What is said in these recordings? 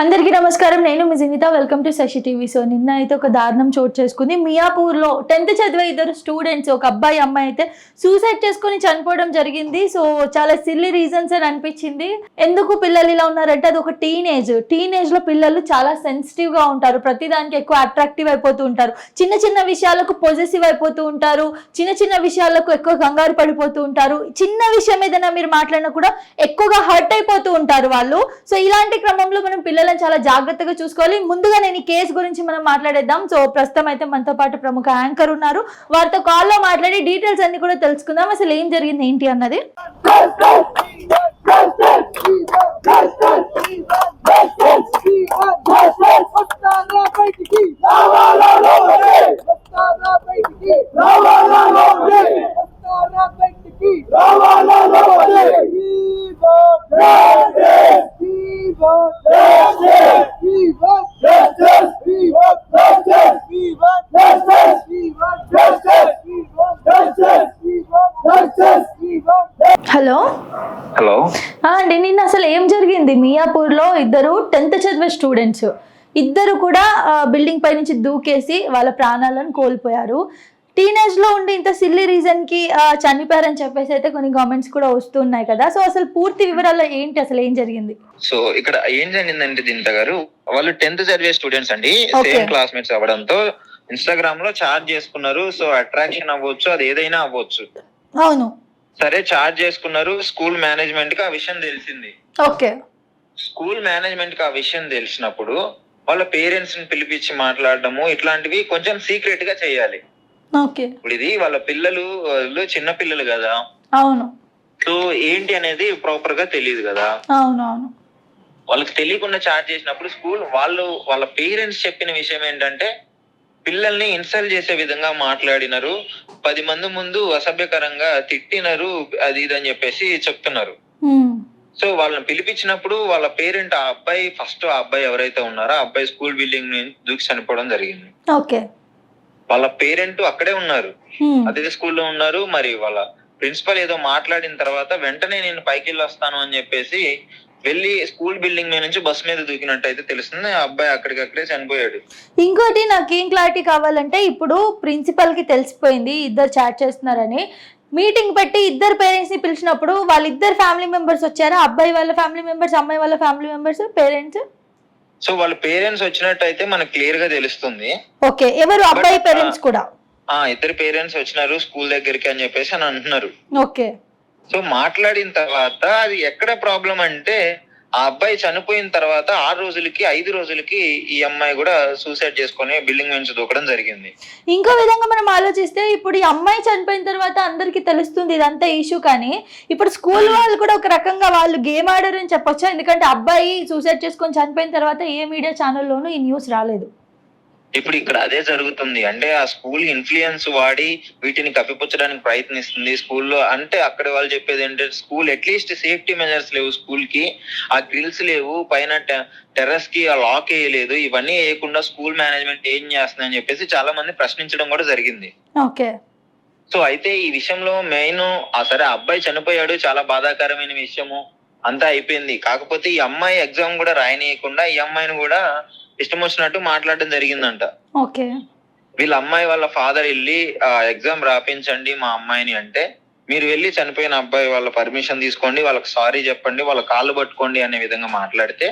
అందరికీ నమస్కారం. నేను మీ Jinitha welcome to Sasi TV so నిన్న అయితే ఒక దారుణం చోటు చేసుకుంది. మియాపూర్లో టెన్త్ చదివే ఇద్దరు స్టూడెంట్స్ ఒక అబ్బాయి అమ్మాయి అయితే సూసైడ్ చేసుకొని చనిపోవడం జరిగింది. సో చాలా సిల్లీ రీజన్స్ అని అనిపించింది. ఎందుకు పిల్లలు ఇలా ఉన్నారంటే అది ఒక టీనేజ్ టీనేజ్లో పిల్లలు చాలా సెన్సిటివ్గా ఉంటారు. ప్రతిదానికి ఎక్కువ అట్రాక్టివ్ అయిపోతూ ఉంటారు. చిన్న చిన్న విషయాలకు పొజిటివ్ అయిపోతూ ఉంటారు. చిన్న చిన్న విషయాలకు ఎక్కువ కంగారు పడిపోతూ ఉంటారు. చిన్న విషయం ఏదైనా మీరు మాట్లాడినా కూడా ఎక్కువగా హర్ట్ అయిపోతూ ఉంటారు వాళ్ళు. సో ఇలాంటి క్రమంలో మనం పిల్లలు పిల్లలను చాలా జాగ్రత్తగా చూసుకోవాలి. ముందుగా నేను ఈ కేసు గురించి మనం మాట్లాడేద్దాం. సో ప్రస్తుతం అయితే మనతో పాటు ప్రముఖ యాంకర్ ఉన్నారు. వారితో కాల్లో మాట్లాడి డీటెయిల్స్ అన్ని కూడా తెలుసుకుందాం. అసలు ఏం జరిగింది? ఏంటి అన్నది? హలో హలో ఆ, అండి నిన్న అసలు ఏం జరిగింది మియాపూర్లో ఇద్దరు చదివే స్టూడెంట్స్ ఇద్దరు కూడా బిల్డింగ్ పై నుంచి దూకేసి వాళ్ళ ప్రాణాలను కోల్పోయారు. టీనేజ్లో ఉండి ఇంత సిల్లీ రీజన్కి ఆ, చనిపోయారని చెప్పేసి అయితే కొన్ని కామెంట్స్ కూడా వస్తున్నాయి కదా. సో అసలు పూర్తి వివరాలు ఏంటి? అసలు ఏం జరిగింది? సో ఇక్కడ ఏం జరిగిందంటే దింత గారు వాళ్ళు టెన్త్ చదివే స్టూడెంట్స్ అండి. సేమ్ క్లాస్మేట్స్ అవ్వడంతో ఇన్స్టాగ్రామ్లో చార్జ్ చేసుకున్నారు. సో అట్రాక్షన్ అవ్వచ్చు అది ఏదైనా అవ్వచ్చు. అవును. సరే చార్జ్ చేసుకున్నారు. స్కూల్ మేనేజ్మెంట్కి ఆ విషయం తెలిసింది. ఓకే స్కూల్ మేనేజ్మెంట్కి ఆ విషయం తెలిసినప్పుడు వాళ్ళ పేరెంట్స్ని పిలిపించి మాట్లాడడము ఇట్లాంటివి కొంచెం సీక్రెట్గా చేయాలి. ఓకే. ఇప్పుడు ఇది వాళ్ళ పిల్లలు వాళ్ళు చిన్న పిల్లలు కదా. అవును. సో ఏంటి అనేది ప్రాపర్గా తెలియదు కదా. అవును అవును వాళ్ళకి తెలియకుండా చార్జ్ చేసినప్పుడు స్కూల్ వాళ్ళు వాళ్ళ పేరెంట్స్ చెప్పిన విషయం ఏంటంటే పిల్లల్ని ఇన్సల్ట్ చేసే విధంగా మాట్లాడినారు పది మంది ముందు అసభ్యకరంగా తిట్టినారు అది ఇది అని చెప్పేసి చెప్తున్నారు. సో వాళ్ళని పిలిపించినప్పుడు వాళ్ళ పేరెంట్ ఆ అబ్బాయి ఫస్ట్ ఆ అబ్బాయి ఎవరైతే ఉన్నారో ఆ అబ్బాయి స్కూల్ బిల్డింగ్ నుంచి దూకి చనిపోవడం జరిగింది. ఓకే. వాళ్ళ పేరెంట్ అక్కడే ఉన్నారు. అదే స్కూల్లో ఉన్నారు. మరి వాళ్ళ ప్రిన్సిపల్ ఏదో మాట్లాడిన తర్వాత వెంటనే నేను పైకి వెళ్ళి వస్తాను అని చెప్పేసి వెళ్ళి స్కూల్ బిల్డింగ్ మీద నుంచి బస్ మీద దూకినట్టయితే తెలుస్తుంది. ఆ అబ్బాయి అక్కడికక్కడే చనిపోయాడు. ఇంకోటి నాకు ఏం క్లారిటీ కావాలంటే ఇప్పుడు ప్రిన్సిపల్కి తెలిసిపోయింది ఇద్దరు చాట్ చేస్తున్నారని. మీటింగ్ పెట్టి ఇద్దరు పేరెంట్స్ని పిలిచినప్పుడు వాళ్ళిద్దరు ఫ్యామిలీ మెంబర్స్ వచ్చారా? అబ్బాయి వాళ్ళ ఫ్యామిలీ మెంబర్స్ అమ్మాయి వాళ్ళ ఫ్యామిలీ మెంబర్స్ పేరెంట్స్? సో వాళ్ళ పేరెంట్స్ వచ్చినట్టయితే మనకు క్లియర్గా తెలుస్తుంది. ఓకే ఎవరు? అబ్బాయి పేరెంట్స్ కూడా? ఆ ఇద్దరు పేరెంట్స్ వచ్చినారు స్కూల్ దగ్గరికి అని చెప్పేసి అని అంటున్నారు. ఓకే. సో మాట్లాడిన తర్వాత అది ఎక్కడ ప్రాబ్లం అంటే ఆ అబ్బాయి చనిపోయిన తర్వాత ఆరు రోజులకి ఐదు రోజులకి ఈ అమ్మాయి కూడా సూసైడ్ చేసుకొని బిల్డింగ్ నుంచి దూకడం జరిగింది. ఇంకో విధంగా మనం ఆలోచిస్తే ఇప్పుడు ఈ అమ్మాయి చనిపోయిన తర్వాత అందరికీ తెలుస్తుంది ఇదంతా ఇష్యూ కానీ ఇప్పుడు స్కూల్ వాళ్ళు కూడా ఒక రకంగా వాళ్ళు గేమ్ ఆడారని చెప్పొచ్చు? ఎందుకంటే అబ్బాయి సూసైడ్ చేసుకొని చనిపోయిన తర్వాత ఏ మీడియా ఛానల్లోనూ ఈ న్యూస్ రాలేదు. ఇప్పుడు ఇక్కడ అదే జరుగుతుంది. అంటే ఆ స్కూల్ ఇన్ఫ్లుయెన్స్ వాడి వీటిని కప్పిపుచ్చడానికి ప్రయత్నిస్తుంది స్కూల్లో. అంటే అక్కడ వాళ్ళు చెప్పేది ఏంటంటే స్కూల్ అట్లీస్ట్ సేఫ్టీ మెజర్స్ లేవు స్కూల్కి ఆ గ్రిల్స్ లేవు. పైన టెర్రస్కి ఆ లాక్ వేయలేదు. ఇవన్నీ వేయకుండా స్కూల్ మేనేజ్మెంట్ ఏం చేస్తుందని చెప్పేసి చాలా మంది ప్రశ్నించడం కూడా జరిగింది. ఓకే. సో అయితే ఈ విషయంలో మెయిన్ ఆ సరే అబ్బాయి చనిపోయాడు. చాలా బాధాకరమైన విషయము. అంతా అయిపోయింది. కాకపోతే ఈ అమ్మాయి ఎగ్జామ్ కూడా రాయనీయకుండా ఈ అమ్మాయిని కూడా ఇష్టం వచ్చినట్టు మాట్లాడడం జరిగిందంట. ఓకే. వీళ్ళ అమ్మాయి వాళ్ళ ఫాదర్ వెళ్ళి ఆ ఎగ్జామ్ రాపించండి మా అమ్మాయిని అంటే మీరు వెళ్ళి చనిపోయిన అబ్బాయి వాళ్ళ పర్మిషన్ తీసుకోండి వాళ్ళకి సారీ చెప్పండి వాళ్ళ కాళ్ళు పట్టుకోండి అనే విధంగా మాట్లాడితే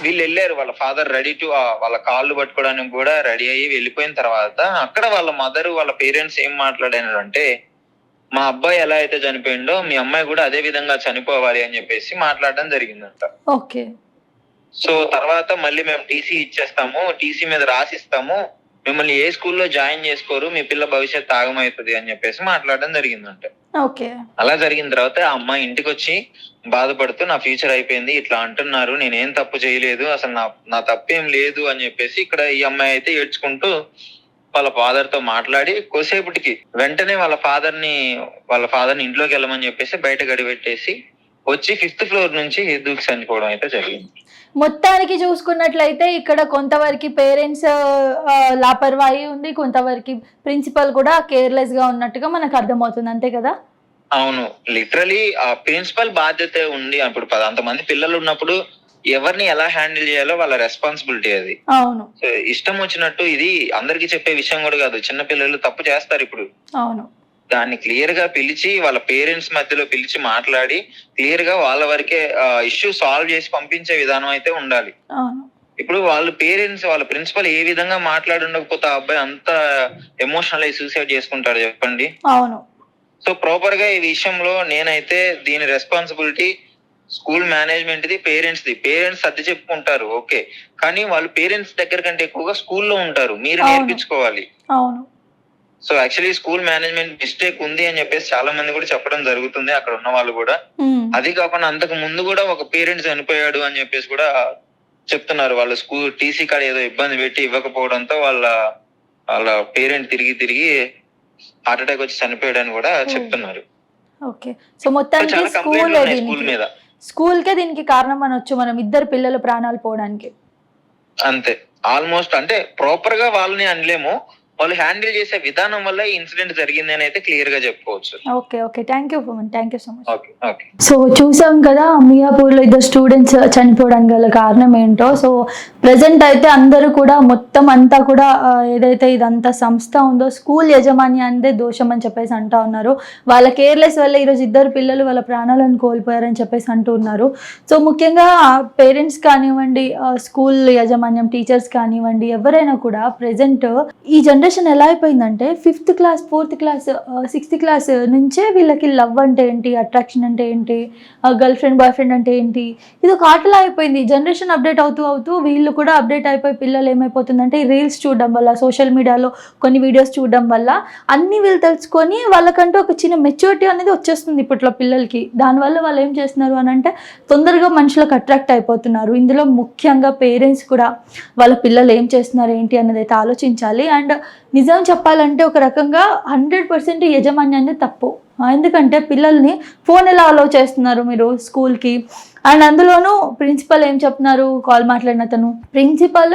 వీళ్ళు వెళ్ళారు వాళ్ళ ఫాదర్ రెడీ టు వాళ్ళ కాళ్ళు పట్టుకోవడానికి కూడా రెడీ అయ్యి వెళ్ళిపోయిన తర్వాత అక్కడ వాళ్ళ మదర్ వాళ్ళ పేరెంట్స్ ఏం మాట్లాడారు అంటే మా అబ్బాయి ఎలా అయితే చనిపోయిండో మీ అమ్మాయి కూడా అదే విధంగా చనిపోవాలి అని చెప్పేసి మాట్లాడడం జరిగిందంట. ఓకే. సో తర్వాత మళ్ళీ మేము టీసీ ఇచ్చేస్తాము. టీసీ మీద రాసిస్తాము. మిమ్మల్ని ఏ స్కూల్లో జాయిన్ చేసుకోరు మీ పిల్ల భవిష్యత్ ఆగమవుతుంది అని చెప్పేసి మాట్లాడడం జరిగిందంట. ఓకే. అలా జరిగిన తర్వాత ఆ అమ్మాయి ఇంటికి వచ్చి బాధపడుతూ నా ఫ్యూచర్ అయిపోయింది ఇట్లా అంటున్నారు నేనేం తప్పు చేయలేదు అసలు నా నా తప్పేం లేదు అని చెప్పేసి ఇక్కడ ఈ అమ్మాయి అయితే ఏడ్చుకుంటూ వాళ్ళ ఫాదర్తో మాట్లాడి కొద్దిసేపటికి వెంటనే వాళ్ళ ఫాదర్ని వాళ్ళ ఫాదర్ని ఇంట్లోకి వెళ్ళమని చెప్పేసి బయట గడిపెట్టేసి వచ్చి ఫిఫ్త్ ఫ్లోర్ నుంచి దూకి చనిపోవడం అయితే జరిగింది. మొత్తానికి చూసుకున్నట్లయితే ఇక్కడ కొంతవరకు పేరెంట్స్ లాపర్వాయి ఉంది. కొంతవరకు ప్రిన్సిపల్ కూడా కేర్లెస్గా ఉన్నట్టుగా మనకు అర్థమవుతుంది. అంతే కదా? అవును. లిటరలీ ఆ ప్రిన్సిపల్ బాధ్యత ఉంది. ఇప్పుడు పద- అంతమంది పిల్లలు ఉన్నప్పుడు ఎవరిని ఎలా హ్యాండిల్ చేయాలో వాళ్ళ రెస్పాన్సిబిలిటీ అది. అవును. ఇష్టం వచ్చినట్టు ఇది అందరికి చెప్పే విషయం కూడా కాదు. చిన్న పిల్లలు తప్పు చేస్తారు ఇప్పుడు. అవును. దాన్ని క్లియర్గా పిలిచి వాళ్ళ పేరెంట్స్ మధ్యలో పిలిచి మాట్లాడి క్లియర్గా వాళ్ళ వరకే ఇష్యూ సాల్వ్ చేసి పంపించే విధానం అయితే ఉండాలి. ఇప్పుడు వాళ్ళ పేరెంట్స్ వాళ్ళ ప్రిన్సిపల్ ఏ విధంగా మాట్లాడి ఉండకపోతే ఆ అబ్బాయి అంత ఎమోషనల్ అయి సూసైడ్ చేసుకుంటాడు చెప్పండి? అవును. సో ప్రాపర్గా ఈ విషయంలో నేనైతే దీని రెస్పాన్సిబిలిటీ స్కూల్ మేనేజ్మెంట్ ది పేరెంట్స్ ది. పేరెంట్స్ సర్ది చెప్పుకుంటారు ఓకే. కానీ వాళ్ళు పేరెంట్స్ దగ్గర కంటే ఎక్కువగా స్కూల్లో ఉంటారు. మీరు. నేర్పించుకోవాలి. అవును. So actually school management mistake ఉంది అని చెప్పేసి చాలా మంది కూడా చెప్పడం జరుగుతుంది అక్కడ ఉన్న వాళ్ళు కూడా. అది కాకుండా అంతకు ముందు కూడా ఒక పేరెంట్ చనిపోయాడు అని చెప్పేసి కూడా చెప్తున్నారు. వాళ్ళ స్కూల్ టీసీ కార్డ్ ఏదో ఇబ్బంది పెట్టి ఇవ్వకపోవడంతో వాళ్ళ వాళ్ళ పేరెంట్ తిరిగి తిరిగి హార్ట్ అటాక్ వచ్చి చనిపోయాడు అని కూడా చెప్తున్నారు. ఓకే. సో మొత్తానికి స్కూల్ స్కూల్ మీద. స్కూల్కే దీనికి కారణం అనొచ్చు మనం ఇద్దరు పిల్లలు ప్రాణాలు పోవడానికి. అంతే. ఆల్మోస్ట్ అంటే ప్రాపర్గా వాళ్ళని అనలేము. వాళ్ళు హ్యాండిల్ చేసే విధానం వల్ల ఈ ఇన్సిడెంట్ జరిగింది అని అయితే క్లియర్గా చెప్పుకోవచ్చు. Okay okay. Thank you thank you so much so చూసాం కదా మియాపూర్లో ఇద్దరు స్టూడెంట్స్ చనిపోవడానికి గల కారణం ఏంటో. సో ప్రజెంట్ అయితే అందరూ కూడా మొత్తం అంతా కూడా ఏదైతే ఇదంతా సంస్థ ఉందో స్కూల్ యజమాన్యానిదే దోషం అని చెప్పేసి అంటా ఉన్నారు. వాళ్ళ కేర్లెస్ వల్ల ఈరోజు ఇద్దరు పిల్లలు వాళ్ళ ప్రాణాలను కోల్పోయారని చెప్పేసి అంటూ ఉన్నారు. సో ముఖ్యంగా పేరెంట్స్ కానివ్వండి స్కూల్ యాజమాన్యం టీచర్స్ కానివ్వండి ఎవరైనా కూడా ప్రజెంట్ ఈ జనరేషన్ ఎలా అయిపోయిందంటే fifth class fourth class sixth class నుంచే వీళ్ళకి లవ్ అంటే ఏంటి అట్రాక్షన్ అంటే ఏంటి గర్ల్ ఫ్రెండ్ బాయ్ ఫ్రెండ్ అంటే ఏంటి ఇది ఒక ఆటలా అయిపోయింది. జనరేషన్ అప్డేట్ అవుతూ అవుతూ వీళ్ళు కూడా అప్డేట్ అయిపోయి పిల్లలు ఏమైపోతుందంటే ఈ రీల్స్ చూడడం వల్ల సోషల్ మీడియాలో కొన్ని వీడియోస్ చూడడం వల్ల అన్నీ వీళ్ళు తెలుసుకొని వాళ్ళకంటూ ఒక చిన్న మెచ్యూరిటీ అనేది వచ్చేస్తుంది ఇప్పట్లో పిల్లలకి. దానివల్ల వాళ్ళు ఏం చేస్తున్నారు అని అంటే తొందరగా మనుషులకు అట్రాక్ట్ అయిపోతున్నారు. ఇందులో ముఖ్యంగా పేరెంట్స్ కూడా వాళ్ళ పిల్లలు ఏం చేస్తున్నారు ఏంటి అనేది అయితే ఆలోచించాలి. అండ్ నిజం చెప్పాలంటే ఒక రకంగా హండ్రెడ్ పర్సెంట్ యజమాన్యాన్ని తప్పు. ఎందుకంటే పిల్లల్ని ఫోన్ ఎలా అలో చేస్తున్నారు మీరు స్కూల్కి? అండ్ అందులోనూ ప్రిన్సిపల్ ఏం చెప్తున్నారు? కాల్ మాట్లాడిన అతను. ప్రిన్సిపల్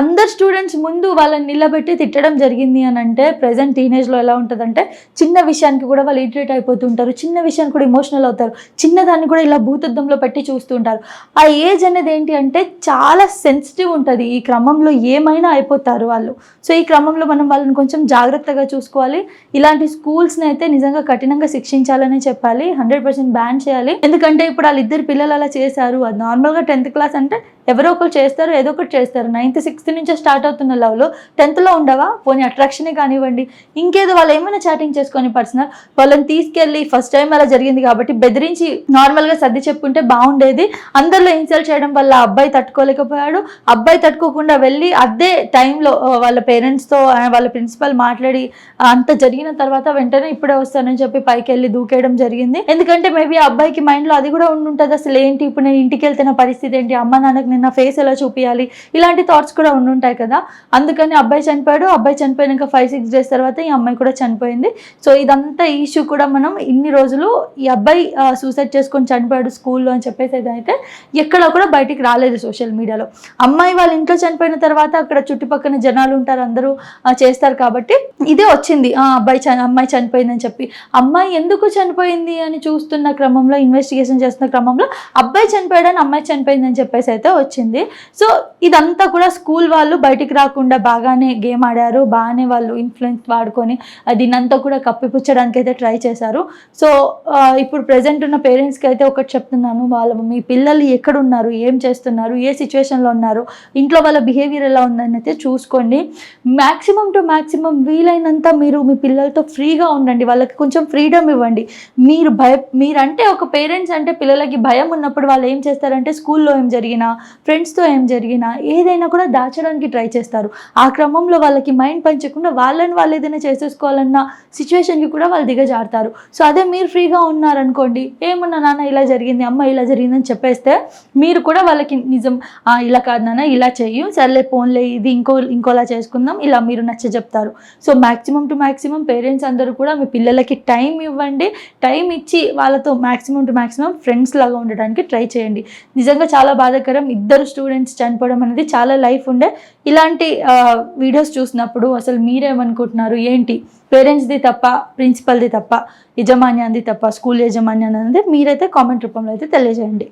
అందరు స్టూడెంట్స్ ముందు వాళ్ళని నిలబెట్టి తిట్టడం జరిగింది అని అంటే ప్రజెంట్ టీనేజ్లో ఎలా ఉంటుందంటే చిన్న విషయానికి కూడా వాళ్ళు ఇరిటేట్ అయిపోతుంటారు. చిన్న విషయానికి కూడా ఇమోషనల్ అవుతారు. చిన్నదాన్ని కూడా ఇలా భూతద్దంలో పెట్టి చూస్తుంటారు. ఆ ఏజ్ అనేది ఏంటి అంటే చాలా సెన్సిటివ్ ఉంటుంది. ఈ క్రమంలో ఏమైనా అయిపోతారు వాళ్ళు. సో ఈ క్రమంలో మనం వాళ్ళని కొంచెం జాగ్రత్తగా చూసుకోవాలి. ఇలాంటి స్కూల్స్ని అయితే నిజంగా కఠినంగా శిక్షించాలని చెప్పాలి. హండ్రెడ్ పర్సెంట్ బ్యాన్ చేయాలి. ఎందుకంటే ఇప్పుడు వాళ్ళిద్దరు పిల్లలు అలా చేశారు. అది నార్మల్గా టెన్త్ క్లాస్ అంటే ఎవరో ఒకరు చేస్తారు ఏదో ఒకటి చేస్తారు. నైన్త్ సిక్స్త్ నుంచే స్టార్ట్ అవుతున్న లవ్లో టెన్త్లో ఉండవా? పోనీ అట్రాక్షనే కానివ్వండి. ఇంకేదో వాళ్ళు ఏమైనా చాటింగ్ చేసుకొని పర్సనల్ వాళ్ళని తీసుకెళ్ళి ఫస్ట్ టైం అలా జరిగింది కాబట్టి బెదిరించి నార్మల్గా సర్ది చెప్పుకుంటే బాగుండేది. అందరిలో ఇన్సల్ట్ చేయడం వల్ల ఆ అబ్బాయి తట్టుకోలేకపోయాడు. అబ్బాయి తట్టుకోకుండా వెళ్ళి అదే టైంలో వాళ్ళ పేరెంట్స్తో వాళ్ళ ప్రిన్సిపల్ మాట్లాడి అంత జరిగిన తర్వాత వెంటనే ఇప్పుడే వస్తానని చెప్పి పైకి వెళ్ళి దూకేయడం జరిగింది. ఎందుకంటే మేబీ ఆ అబ్బాయికి మైండ్లో అది కూడా ఉండుంటుంది. అసలు ఏంటి ఇప్పుడు నేను ఇంటికి వెళ్తున్న పరిస్థితి ఏంటి? అమ్మ నాన్నకి నేను నా ఫేస్ ఎలా చూపించాలి ఇలాంటి థాట్స్ కూడా ఉండుంటాయి కదా. అందుకని అబ్బాయి చనిపోయాడు. అబ్బాయి చనిపోయినాక ఫైవ్ సిక్స్ డేస్ తర్వాత ఈ అమ్మాయి కూడా చనిపోయింది. సో ఇదంతా ఇష్యూ కూడా మనం ఇన్ని రోజులు ఈ అబ్బాయి సూసైడ్ చేసుకొని చనిపోయాడు స్కూల్లో అని చెప్పేసి అయితే ఎక్కడ కూడా బయటికి రాలేదు సోషల్ మీడియాలో అమ్మాయి వాళ్ళ ఇంట్లో చనిపోయిన తర్వాత అక్కడ చుట్టుపక్కల జనాలు ఉంటారు అందరూ చేస్తారు కాబట్టి ఇదే వచ్చింది. ఆ అబ్బాయి అమ్మాయి చనిపోయిందని చెప్పి. అమ్మాయి ఎందుకు చనిపోయింది అని చూస్తున్న క్రమంలో ఇన్వెస్టిగేషన్ చేస్తున్న క్రమంలో అబ్బాయి చనిపోయాడని అమ్మాయి చనిపోయిందని చెప్పేసి అయితే వచ్చింది. సో ఇదంతా కూడా స్కూల్ వాళ్ళు బయటికి రాకుండా బాగానే గేమ్ ఆడారు బాగానే వాళ్ళు ఇన్ఫ్లుయెన్స్ వాడుకొని దీనంతా కూడా కప్పిపుచ్చడానికి అయితే ట్రై చేశారు. సో ఇప్పుడు ప్రజెంట్ ఉన్న పేరెంట్స్కి అయితే ఒకటి చెప్తున్నాను వాళ్ళ మీ పిల్లలు ఎక్కడ ఉన్నారు ఏం చేస్తున్నారు ఏ సిచ్యువేషన్లో ఉన్నారు ఇంట్లో వాళ్ళ బిహేవియర్ ఎలా ఉందని అయితే చూసుకోండి. మ్యాక్సిమం టు మ్యాక్సిమం వీలైనంత మీరు మీ పిల్లలతో ఫ్రీగా ఉండండి వాళ్ళకి కొంచెం ఫ్రీడమ్ ఇవ్వండి. మీరు భయ మీరంటే ఒక పేరెంట్స్ అంటే పిల్లలకి భయం ఉన్నప్పుడు వాళ్ళు ఏం చేస్తారంటే స్కూల్లో ఏం జరిగినా ఫ్రెండ్స్తో ఏం జరిగినా ఏదైనా కూడా దాచడానికి ట్రై చేస్తారు. ఆ క్రమంలో వాళ్ళకి మైండ్ పంచకుండా వాళ్ళని వాళ్ళు ఏదైనా చేసేసుకోవాలన్న సిచ్యువేషన్కి కూడా వాళ్ళు దిగజారుతారు. సో అదే మీరు ఫ్రీగా ఉన్నారనుకోండి ఏమన్నా నాన్న ఇలా జరిగింది అమ్మ ఇలా జరిగిందని చెప్పేస్తే మీరు కూడా వాళ్ళకి నిజం ఇలా కాదు నాన్న ఇలా చెయ్యు సర్లే ఫోన్లే ఇది ఇంకో ఇంకోలా చేసుకుందాం ఇలా మీరు నచ్చ చెప్తారు. So maximum to maximum parents అందరూ కూడా మీ పిల్లలకి టైం ఇవ్వండి టైం ఇచ్చి వాళ్ళతో మ్యాక్సిమం టు మ్యాక్సిమం ఫ్రెండ్స్ లాగా ఉండడానికి ట్రై చేయండి. నిజంగా చాలా బాధాకరం. ఇద్దరు స్టూడెంట్స్ చనిపోవడం అనేది చాలా లైఫ్ ఉండే. ఇలాంటి వీడియోస్ చూసినప్పుడు అసలు మీరేమనుకుంటున్నారు? ఏంటి? పేరెంట్స్ది తప్ప ప్రిన్సిపల్ది తప్ప యజమాన్యాన్ని తప్ప స్కూల్ యజమాన్యాన్ని అనేది మీరైతే కామెంట్ రూపంలో అయితే తెలియజేయండి.